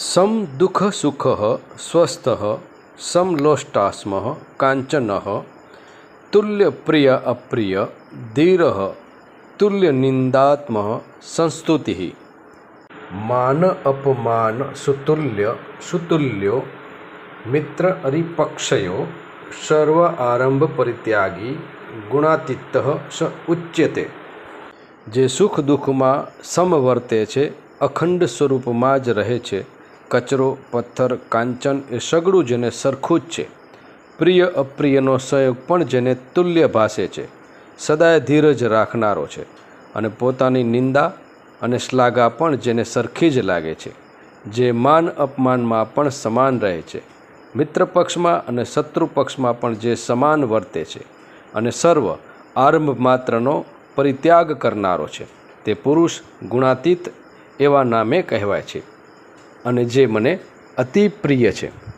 સમ દુઃખ સુખ સ્વસ્થ સમલોષ્ટાસ્મ કાંચન, તુલ્ય પ્રિય અપ્રિય ધીર, તુલ્ય નિંદાત્મ સંસ્તુતિ। માન અપમાન સુતુલ્ય સુતુલ્યો, મિત્ર અરિપક્ષયો, સર્વ આરંભ પરિત્યાગી, ગુણાતીત સ ઉચ્યતે। જે સુખ દુઃખમાં સમવર્તે છે, અખંડ સ્વરૂપમાં જ રહે છે કચરો, પથ્થર, કાંચન એ સગડું જેને સરખું જ છે. પ્રિય, અપ્રિયનો સહયોગ પણ જેને તુલ્ય ભાસે છે. સદાય ધીરજ રાખનારો છે અને પોતાની નિંદા અને શ્લાઘા પણ જેને સરખી જ લાગે છે. જે માન અપમાનમાં પણ સમાન રહે છે. મિત્ર પક્ષમાં અને શત્રુ પક્ષમાં પણ જે સમાન વર્તે છે અને સર્વ આરંભ માત્રનો પરિત્યાગ કરનારો છે. તે પુરુષ ગુણાતીત એવા નામે કહેવાય છે. અને જે મને અતિ પ્રિય છે.